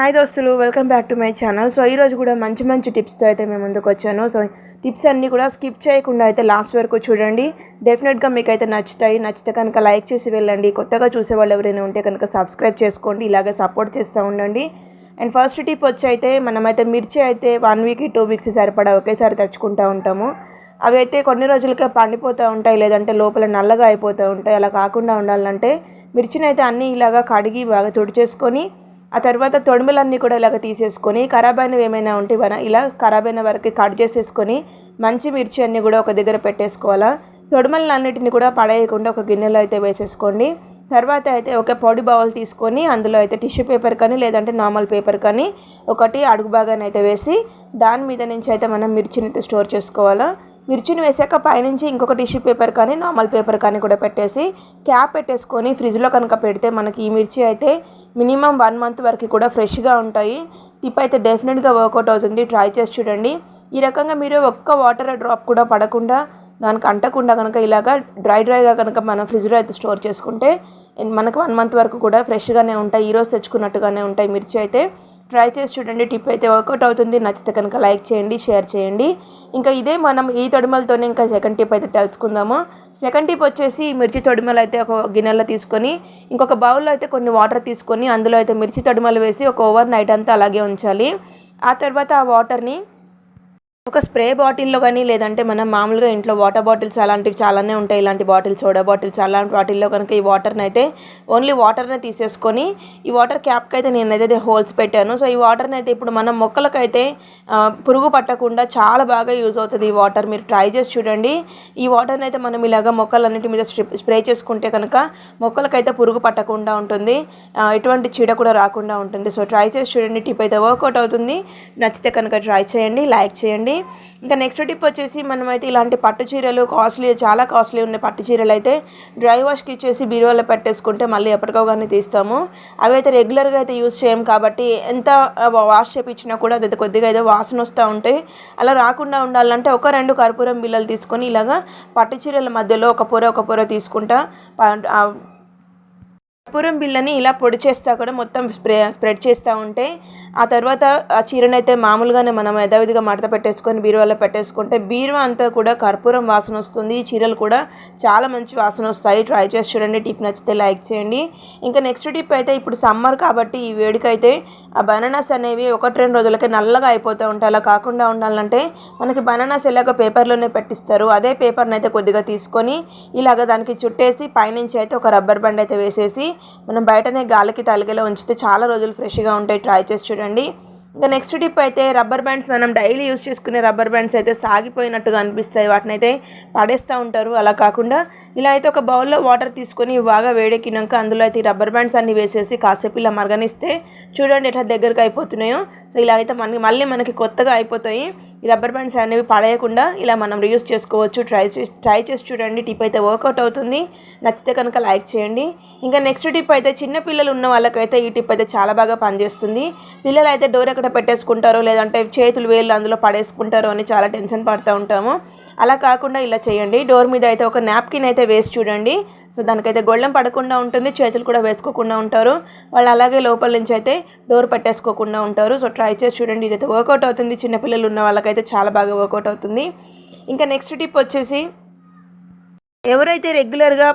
Hi దోస్తులు welcome back to my channel. So ఈరోజు కూడా మంచి మంచి టిప్స్తో అయితే మేము ముందుకు వచ్చాను. సో టిప్స్ అన్నీ కూడా స్కిప్ చేయకుండా అయితే లాస్ట్ వరకు చూడండి. డెఫినెట్గా మీకు అయితే నచ్చుతాయి. నచ్చితే కనుక లైక్ చేసి వెళ్ళండి. కొత్తగా చూసే వాళ్ళు ఎవరైనా ఉంటే కనుక సబ్స్క్రైబ్ చేసుకోండి. ఇలాగే సపోర్ట్ చేస్తూ ఉండండి. అండ్ ఫస్ట్ టిప్ వచ్చి అయితే మనమైతే మిర్చి అయితే వన్ వీక్ టూ వీక్స్ సరిపడా ఒకేసారి తెచ్చుకుంటూ ఉంటాము. అవి అయితే కొన్ని రోజులకే పండిపోతూ ఉంటాయి. లేదంటే లోపల నల్లగా అయిపోతూ ఉంటాయి. అలా కాకుండా ఉండాలంటే మిర్చిని అయితే అన్నీ ఇలాగా కడిగి బాగా తుడిచేసుకొని ఆ తర్వాత తొడుములన్నీ కూడా ఇలాగ తీసేసుకొని ఖరాబ్ అయినవి ఏమైనా ఉంటే మన ఇలా ఖరాబ్ అయిన వరకు కట్ చేసేసుకొని మంచి మిర్చి అన్నీ కూడా ఒక దగ్గర పెట్టేసుకోవాలా. తొడుమలన్నిటిని కూడా పడేయకుండా ఒక గిన్నెలో అయితే వేసేసుకోండి. తర్వాత అయితే ఒక పొడి బౌల్ తీసుకొని అందులో అయితే టిష్యూ పేపర్ కానీ లేదంటే నార్మల్ పేపర్ కానీ ఒకటి అడుగు భాగాన్ని అయితే వేసి దాని మీద నుంచి అయితే మనం మిర్చిని అయితే స్టోర్ చేసుకోవాలా. మిర్చిని వేసాక పైనుంచి ఇంకొక టిష్యూ పేపర్ కానీ నార్మల్ పేపర్ కానీ కూడా పెట్టేసి క్యాప్ పెట్టేసుకొని ఫ్రిడ్జ్లో కనుక పెడితే మనకి ఈ మిర్చి అయితే మినిమం వన్ మంత్ వరకు కూడా ఫ్రెష్గా ఉంటాయి. టిప్ అయితే డెఫినెట్గా వర్కౌట్ అవుతుంది. ట్రై చేసి చూడండి. ఈ రకంగా మీరు ఒక్క వాటర్ డ్రాప్ కూడా పడకుండా దానికి అంటకుండా కనుక ఇలాగా డ్రై డ్రైగా కనుక మనం ఫ్రిడ్జ్లో అయితే స్టోర్ చేసుకుంటే మనకు వన్ మంత్ వరకు కూడా ఫ్రెష్గానే ఉంటాయి. ఈరోజు తెచ్చుకున్నట్టుగానే ఉంటాయి మిర్చి అయితే. ట్రై చేసి చూడండి. టిప్ అయితే వర్కౌట్ అవుతుంది. నచ్చితే కనుక లైక్ చేయండి షేర్ చేయండి. ఇంకా ఇదే మనం ఈ తొడిమలతోనే ఇంకా సెకండ్ టిప్ అయితే తెలుసుకుందాము. సెకండ్ టిప్ వచ్చేసి మిర్చి తొడిమలు అయితే ఒక గిన్నెలో తీసుకొని ఇంకొక బౌల్లో అయితే కొన్ని వాటర్ తీసుకొని అందులో అయితే మిర్చి తొడిమలు వేసి ఒక ఓవర్ నైట్ అంతా అలాగే ఉంచాలి. ఆ తర్వాత ఆ వాటర్ని ఒక స్ప్రే బాటిల్లో కానీ లేదంటే మనం మామూలుగా ఇంట్లో వాటర్ బాటిల్స్ అలాంటివి చాలానే ఉంటాయి. ఇలాంటి బాటిల్స్ సోడా బాటిల్స్ అలాంటి వాటిల్లో కనుక ఈ వాటర్ని అయితే ఓన్లీ వాటర్ని తీసేసుకొని ఈ వాటర్ క్యాప్కి అయితే నేను హోల్స్ పెట్టాను. సో ఈ వాటర్ని అయితే ఇప్పుడు మనం మొక్కలకైతే పురుగు పట్టకుండా చాలా బాగా యూజ్ అవుతుంది ఈ వాటర్. మీరు ట్రై చేసి చూడండి. ఈ వాటర్ని అయితే మనం ఇలాగ మొక్కలన్నిటి మీద స్ప్రే చేసుకుంటే కనుక మొక్కలకైతే పురుగు పట్టకుండా ఉంటుంది. ఎటువంటి చీడ కూడా రాకుండా ఉంటుంది. సో ట్రై చేసి చూడండి. టిప్ అయితే వర్కౌట్ అవుతుంది. నచ్చితే కనుక ట్రై చేయండి. లైక్ చేయండి. ఇంకా నెక్స్ట్ టిప్ వచ్చేసి మనమైతే ఇలాంటి పట్టు చీరలు కాస్ట్లీ చాలా కాస్ట్లీ ఉన్న పట్టు చీరలు అయితే డ్రై వాష్కి ఇచ్చేసి బీరువాలో పెట్టేసుకుంటే మళ్ళీ ఎప్పటికోగానే తీస్తాము. అవి అయితే రెగ్యులర్గా అయితే యూస్ చేయం కాబట్టి ఎంత వాష్ చేపించినా కూడా అది కొద్దిగా అయితే వాసన వస్తూ ఉంటాయి. అలా రాకుండా ఉండాలంటే ఒక రెండు కర్పూరం బిల్లలు తీసుకొని ఇలాగా పట్టు చీరల మధ్యలో ఒక పొర ఒక పొర తీసుకుంటా కర్పూరం బిళ్ళని ఇలా పొడి చేస్తా కూడా మొత్తం స్ప్రే స్ప్రెడ్ చేస్తూ ఉంటే ఆ తర్వాత ఆ చీరను అయితే మామూలుగానే మనం యథావిధిగా మడత పెట్టేసుకొని బీరువాలో పెట్టేసుకుంటే బీరువా అంతా కూడా కర్పూరం వాసన వస్తుంది. ఈ చీరలు కూడా చాలా మంచి వాసన వస్తాయి. ట్రై చేసి చూడండి. టిప్ నచ్చితే లైక్ చేయండి. ఇంకా నెక్స్ట్ టిప్ అయితే ఇప్పుడు సమ్మర్ కాబట్టి ఈ వేడికైతే ఆ బనానాస్ అనేవి ఒకటి రెండు రోజులకే నల్లగా అయిపోతూ ఉంటాయి. అలా కాకుండా ఉండాలంటే మనకి బనానాస్ ఎలాగో పేపర్లోనే పెట్టిస్తారు. అదే పేపర్ని అయితే కొద్దిగా తీసుకొని ఇలాగ దానికి చుట్టేసి పైనుంచి అయితే ఒక రబ్బర్ బ్యాండ్ అయితే వేసేసి మనం బయటనే గాలికి తలిగేలా ఉంచితే చాలా రోజులు ఫ్రెష్గా ఉంటాయి ట్రై చేసి చూడండి. ఇంకా నెక్స్ట్ టిప్ అయితే రబ్బర్ బ్యాండ్స్ మనం డైలీ యూస్ చేసుకునే రబ్బర్ బ్యాండ్స్ అయితే సాగిపోయినట్టుగా అనిపిస్తాయి. వాటిని అయితే పడేస్తూ ఉంటారు. అలా కాకుండా ఇలా అయితే ఒక బౌల్లో వాటర్ తీసుకొని బాగా వేడెక్కినాక అందులో అయితే రబ్బర్ బ్యాండ్స్ అన్ని వేసేసి కాసేపు ఇలా మరగనిస్తే చూడండి ఎట్లా దగ్గరకు అయిపోతున్నాయో. సో ఇలా అయితే మనకి మళ్ళీ మనకి కొత్తగా అయిపోతాయి. ఈ రబ్బర్ బ్యాండ్స్ అనేవి పడేయకుండా ఇలా మనం రీయూస్ చేసుకోవచ్చు. ట్రై చేసి ట్రై చేసి చూడండి. టిప్ అయితే వర్కౌట్ అవుతుంది. నచ్చితే కనుక లైక్ చేయండి. ఇంకా నెక్స్ట్ టిప్ అయితే చిన్న పిల్లలు ఉన్న వాళ్ళకైతే ఈ టిప్ అయితే చాలా బాగా పనిచేస్తుంది. పిల్లలు అయితే డోర్ ఎక్కడ పెట్టేసుకుంటారో లేదంటే చేతులు వేళ్ళు అందులో పడేసుకుంటారో అని చాలా టెన్షన్ పడుతూ ఉంటాము. అలా కాకుండా ఇలా చేయండి. డోర్ మీద అయితే ఒక నాప్కిన్ అయితే వేసి చూడండి. సో దానికైతే గొళ్ళెం పడకుండా ఉంటుంది. చేతులు కూడా వేసుకోకుండా ఉంటారు. వాళ్ళు అలాగే లోపల నుంచి అయితే డోర్ పెట్టేసుకోకుండా ఉంటారు. సో ట్రై చేసి చూడండి. ఇదైతే వర్కౌట్ అవుతుంది. చిన్నపిల్లలు ఉన్న వాళ్ళకైతే. చాలా బాగా వర్కౌట్ అవుతుంది. ఇంకా నెక్స్ట్ టిప్ వచ్చేసి ఎవరైతే రెగ్యులర్గా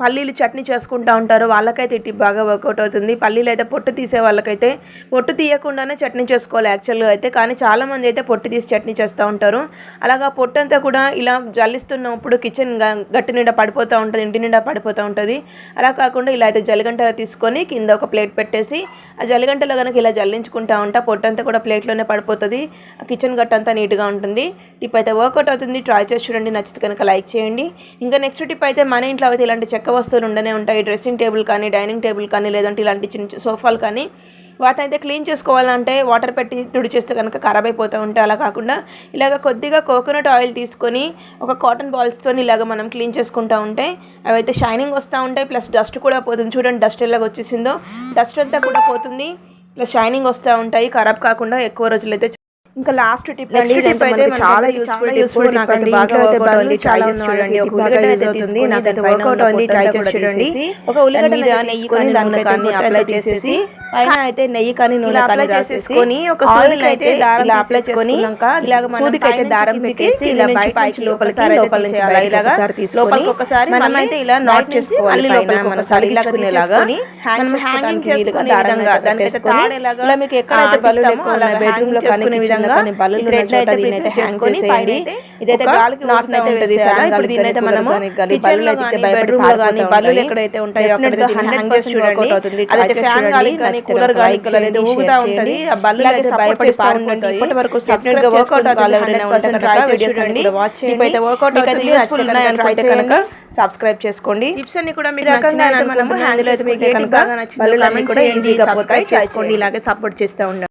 పల్లీలు చట్నీ చేసుకుంటూ ఉంటారు. వాళ్ళకైతే ఇటు బాగా వర్కౌట్ అవుతుంది. పల్లీలు అయితే పొట్టు తీసే వాళ్ళకైతే పొట్టు తీయకుండానే చట్నీ చేసుకోవాలి యాక్చువల్గా అయితే. కానీ చాలామంది అయితే పొట్టు తీసి చట్నీ చేస్తూ ఉంటారు. అలాగా పొట్టు అంతా కూడా ఇలా జల్లిస్తున్నప్పుడు కిచెన్ గట్టి నిండా పడిపోతూ ఉంటుంది ఇంటి నిండా పడిపోతూ ఉంటుంది. అలా కాకుండా ఇలా అయితే జలిగంట తీసుకొని కింద ఒక ప్లేట్ పెట్టేసి ఆ జలిగంటలో కనుక ఇలా జల్లించుకుంటా ఉంటా పొట్టు అంతా కూడా ప్లేట్లోనే పడిపోతుంది. కిచెన్ గట్ట అంతా నీట్గా ఉంటుంది. టిప్ అయితే వర్కౌట్ అవుతుంది. ట్రై చేసి చూడండి. నచ్చితే కనుక లైక్ చేయండి. ఇంకా నెక్స్ట్ టిప్ అయితే మన ఇంట్లో అయితే ఇలాంటి చెక్క వస్తువులు ఉండనే ఉంటాయి. డ్రెస్సింగ్ టేబుల్ కానీ డైనింగ్ టేబుల్ కానీ లేదంటే ఇలాంటి చిన్న సోఫాలు కానీ వాటిని అయితే క్లీన్ చేసుకోవాలంటే వాటర్ పెట్టి తుడి చేస్తే కనుక ఖరాబ్ అయిపోతూ ఉంటాయి అలా కాకుండా ఇలాగ కొద్దిగా కోకోనట్ ఆయిల్ తీసుకొని ఒక కాటన్ బాల్స్తో ఇలాగ మనం క్లీన్ చేసుకుంటూ ఉంటే అవి అయితే షైనింగ్ వస్తూ ఉంటాయి. ప్లస్ డస్ట్ కూడా పోతుంది. చూడండి డస్ట్ ఎలాగ వచ్చేసిందో. డస్ట్ అంతా కూడా పోతుంది. ప్లస్ షైనింగ్ వస్తూ ఉంటాయి. ఖరాబ్ కాకుండా ఎక్కువ రోజులైతే ఇంకా లాస్ట్ టిప్ tip అయితే చాలా అయితే యూస్ఫుల్ యూస్ఫుల్ నాకైతే. బాగా అయితే వర్కౌట్ అయింది చాలా. చూడండి ఒక ఉల్లిగడ్డ అయితే అయితే తీసుకొని నాకైతే దాని వర్కౌట్ ఉన్న ట్రై చేసి చూడండి ఒక ఉల్లిగడ్డ నెయ్యి కానీ నూనె కానీ అప్లై చేసేసి పైన అయితే నెయ్యి కానీ నూనె ఇలా కానీ రాసేసుకొని ఒక ఆయిల్ అయితే అయితే దారం ఇలా అప్లై చేసుకొని ఇలాగ సూదికి అయితే దారం పెట్టేసి ఇలా బయట పైకి లోపలికి లోపల నుంచి. బయటకు ఇలాగా లోపలికి ఒకసారి మనం అయితే ఇలా నాట్ చేసుకోవాలి మనం ఒకసారి తీసేసుకొని hang మనం హ్యాంగింగ్ చేసుకునే విధంగా దానికైతే తాడేలాగా ఇలా మీకు ఎక్కడైతే ఎక్కువ అలా bedroom లో హ్యాంగింగ్ చేసుకునే కానీ విధంగా బల్లులు అయితే అయితే చేసుకొని. పైన అయితే ఇదైతే గాలికి అయితే. వేసేయాలి. ఇప్పుడు అయితే మనము కిచెన్లో బల్లులు అయితే కానీ బెడ్రూమ్లో కానీ బల్లులు. ఎక్కడైతే ఉంటాయో అక్కడ Definitely దీన్ని హ్యాంగ్ 100% చేసి చూడండి workout అవుతుంది. Try అదైతే చేసి ఫ్యాన్. గాలి కానీ కూలర్ గాలి అయితే ఊగుతా ఉంటుంది. ఆ బల్లులు అయితే భయపడి. ఇప్పటి వరకు గా. ఎవరైనా ఉంటే 100% కనుక try వీడియోస్ చేసి అన్ని చూడండి. వాచ్ చేయండి. యూస్ఫుల్ కనుక కనుక సబ్స్క్రైబ్ చేసుకోండి టిప్స్ అన్ని కూడా మీకు రకంగా అయితే మనము. హ్యాండిల్ అయితే మీకు కనుక బల్లులన్నీ comment కూడా. ఈజీగా పోతాయి చేసుకోండి. ఇలాగే సపోర్ట్ చేస్తూ ఉండండి